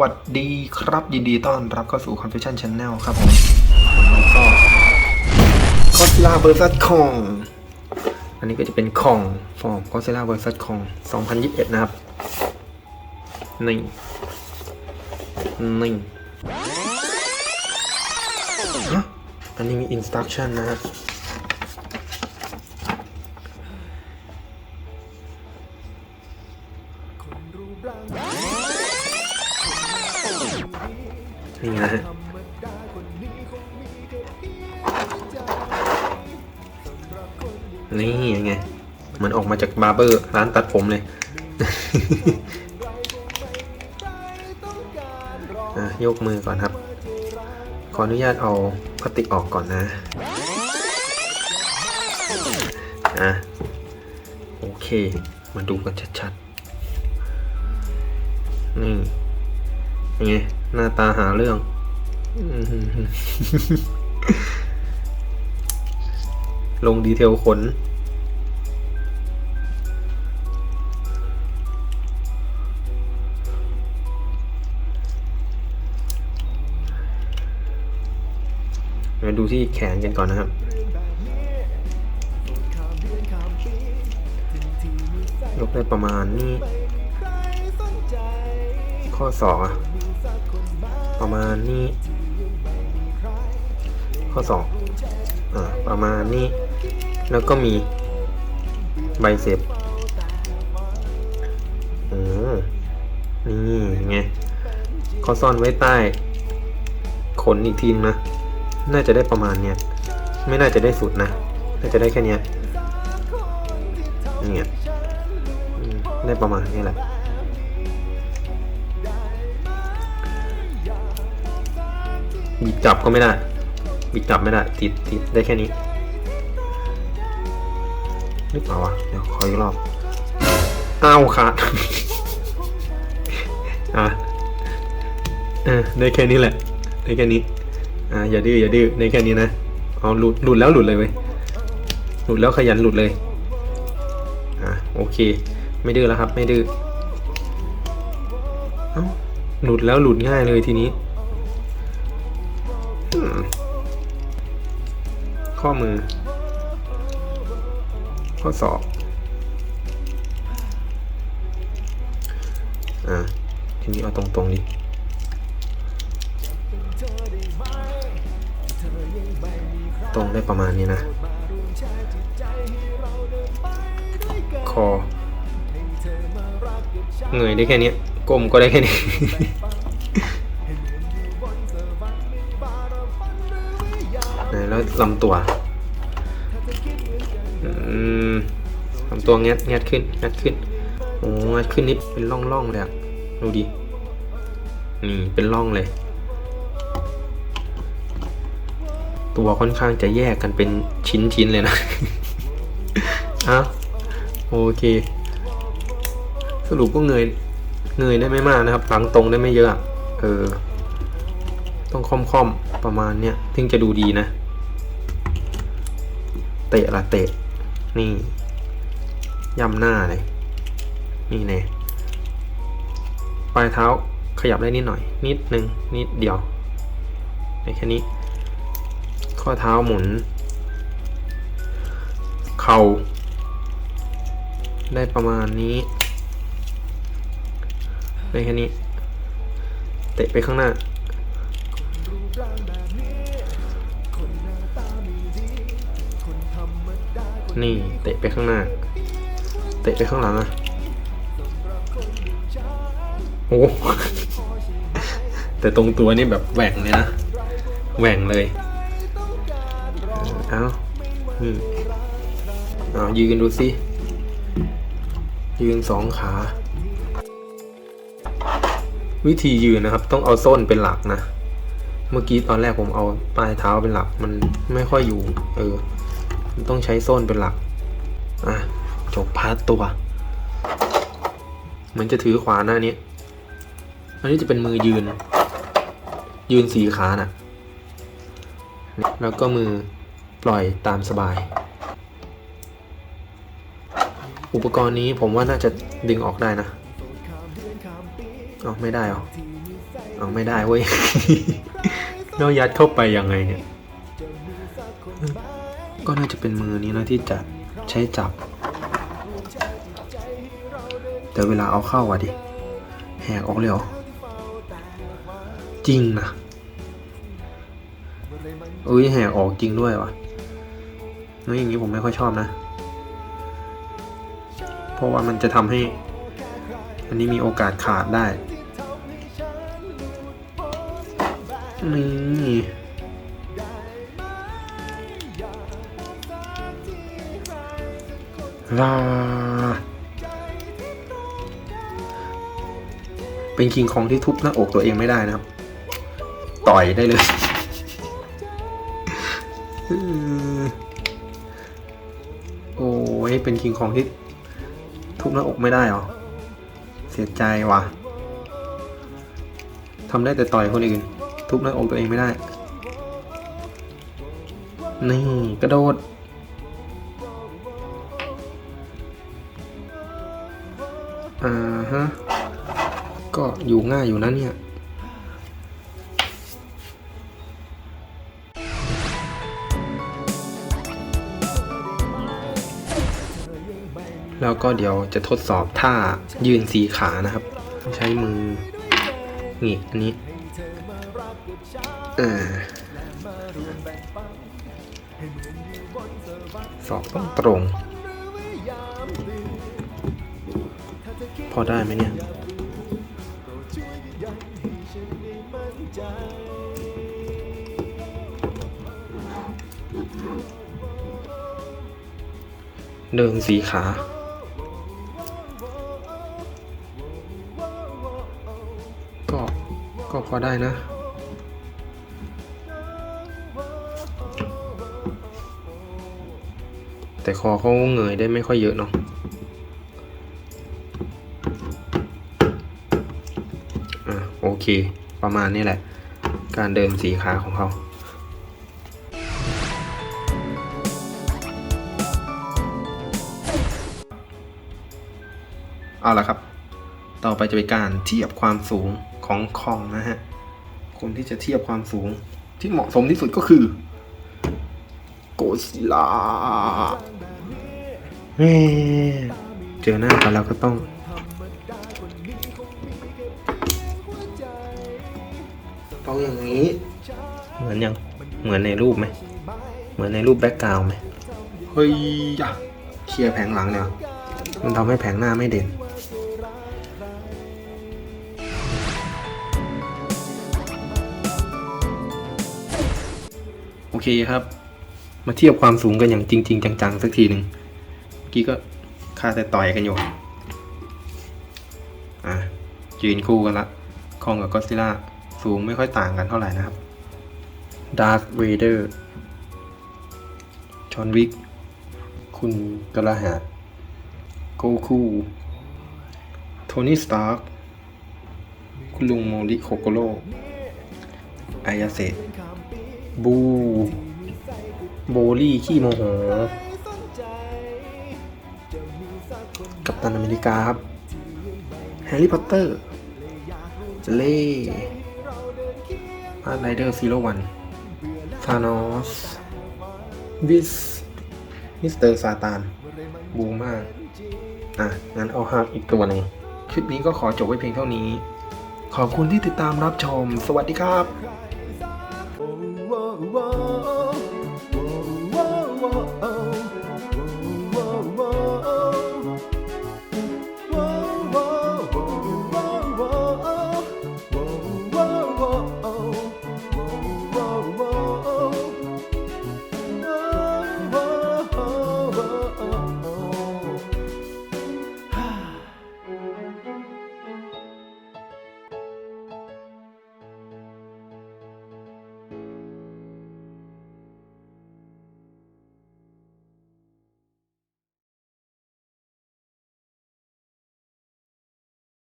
วัสดีครับยินดีต้อนรับเข้าสู่ Confession Channel ครับผมวันนี้ก็ก็ซิล่าเบอร์ซัสคอง อันนี้ก็จะเป็นคองฟอร์มก็ซิล่าเบอร์ซัสคอง 2021 นะครับนี่นี่ฮะอันนี้มี instruction นะครับ นี่นะฮะนี่ยังไง มันออกมาจากบาร์เบอร์ร้านตัดผมเลยยกมือก่อนครับ ขออนุญาตเอาพลาสติกออกก่อนนะอะโอเค มาดูกันชัดๆ นี่ยังไง หน้าตาหาเรื่องลงดีเทลขน มาดูที่แขนกันก่อนนะครับ ยกได้ประมาณนี้ ข้อสองอะ ประมาณนี้ ข้อสองอ่าประมาณนี้ แล้วก็มีไบเซปโอ้นี่ไงเขาซ่อนไว้ใต้ ขนอีกทีนนะ น่าจะได้ประมาณเนี้ย ไม่น่าจะได้สุดนะ น่าจะได้แค่เนี้ยเนี่ยได้ประมาณนี้แหละ บิดจับก็ไม่ได้บิดจับไม่ได้ ติดติดได้แค่นี้นึกเปล่าวะเดี๋ยวขออีกรอบอ้าวขาดอะเออได้แค่นี้แหละได้แค่นี้อ่าอย่าดื้ออย่าดื้อได้แค่นี้นะเอาหลุดหลุดแล้วหลุดเลยเว้ยหลุดแล้วขยันหลุดเลยอะโอเค ไม่ดื้อแล้วครับ ไม่ดื้อเอ้าหลุดแล้วหลุดง่ายเลยทีนี้ ข้อมือ ข้อศอกอ่าทีนี้เอาตรงๆดิตรงได้ประมาณนี้นะ คอ เงยได้แค่นี้ก้มก็ได้แค่นี้ ลำตัวลำตัวงัดงัดขึ้นงัดขึ้นโอ้งัดขึ้นนิดเป็นร่องร่องๆเลยอะดูดินี่เป็นร่องเลย ตัวค่อนข้างจะแยกกันเป็นชิ้นชิ้นๆเลยนะอ้าวโอเค สรุปก็เงยเงยได้ไม่มากนะครับ หลังตรงได้ไม่เยอะอะเออ ต้องค่อมๆประมาณเนี้ยถึงจะดูดีนะ เตะละเตะ นี่ย่ำหน้าเลย นี่แน่ปลายเท้าขยับได้นิดหน่อย นิดนึง นิดเดียวในแค่นี้ ข้อเท้าหมุน เข่า ได้ประมาณนี้ได้แค่นี้ เตะไปข้างหน้า นี่เตะไปข้างหน้า เตะไปข้างหลังอะโอ้แต่ตรงตัวนี่แบบแหว่งเลยนะ แหว่งเลย เอาอืมเอายืนดูสิ ยืนสองขา วิธียืนนะครับ ต้องเอาส้นเป็นหลักนะ เมื่อกี้ตอนแรกผมเอาปลายเท้าเป็นหลัก มันไม่ค่อยอยู่ เออ ต้องใช้ส้นเป็นหลัก อะ จบพาร์ตตัว เหมือนจะถือขวาหน้านี้ อันนี้จะเป็นมือยืน ยืนสีขาน่ะ แล้วก็มือปล่อยตามสบาย อุปกรณ์นี้ผมว่าน่าจะดึงออกได้นะเอาไม่ได้หรอเอาไม่ได้เว้ยเรายัดเข้าไปยังไงเนี่ย ก็น่าจะเป็นมือนี้นะที่จะใช้จับ แต่เวลาเอาเข้าอะดิ แหกออกเลยเหรอ จริงนะเอ้ยแหกออกจริงด้วยวะเฮ้ยอย่างนี้ผมไม่ค่อยชอบนะ เพราะว่ามันจะทำให้ อันนี้มีโอกาสขาดได้ นี่ ลา เป็นคิงคองที่ทุบหน้าอกตัวเองไม่ได้นะครับ ต่อยได้เลยโอ้ยเป็นคิงคองที่ทุบหน้าอกไม่ได้เหรอ เสียใจว่ะทำได้แต่ต่อยคนอื่น ทุบหน้าอกตัวเองไม่ได้ นี่ กระโดด อ่าฮะ ก็อยู่ง่ายอยู่นะเนี่ยแล้วก็เดี๋ยวจะทดสอบท่ายืนสีขานะครับ ใช้มือหงิกอันนี้อสอบต้องตรง พอได้ไหมเนี่ยเดินสีขา ก็ ก็พอได้นะ แต่คอเขาเงยได้ไม่ค่อยเยอะเนาะ อะโอเค ประมาณนี้แหละ การเดินสีขาของเขาเอาละครับ ต่อไปจะเป็นการเทียบความสูงของคองนะฮะ คนที่จะเทียบความสูงที่เหมาะสมที่สุดก็คือ โกซิล่าเจอหน้ากันแล้วก็ต้อง องอย่างนี้ เหมือนยังเหมือนในรูปไหมเหมือนในรูปแบ็กกราวไหมเฮ้ยยะเคลียร์แผงหลังเนี่ยมันทำให้แผงหน้าไม่เด่นโอเคครับ มาเทียบความสูงกันอย่างจริง ๆ จังๆ สักทีหนึ่งเมื่อกี้ก็คาแต่ต่อยกันอยู่อะยืนคู่กันละคองกับก็ซิล่า สูงไม่ค่อยต่างกันเท่าไหร่นะครับดาร์ v เวเดอร์ชอนวิก คุณกระหาดโกคูโทนี่สตาร์กคุณลุงโมริโคโกโร่อายาเซะบู โบลี่ขี้โมโห กัปตันอเมริกาครับ แฮร์รี่พอตเตอร์ เล่ อาร์ไรเดอร์ซีโร่วันธานอสวิสมิสเตอร์ซาตานบูมากอะ งั้นเอาฮาร์ปอีกตัวหนึ่งคลิปนี้ก็ขอจบไว้เพียงเท่านี้ ขอบคุณที่ติดตามรับชม สวัสดีครับ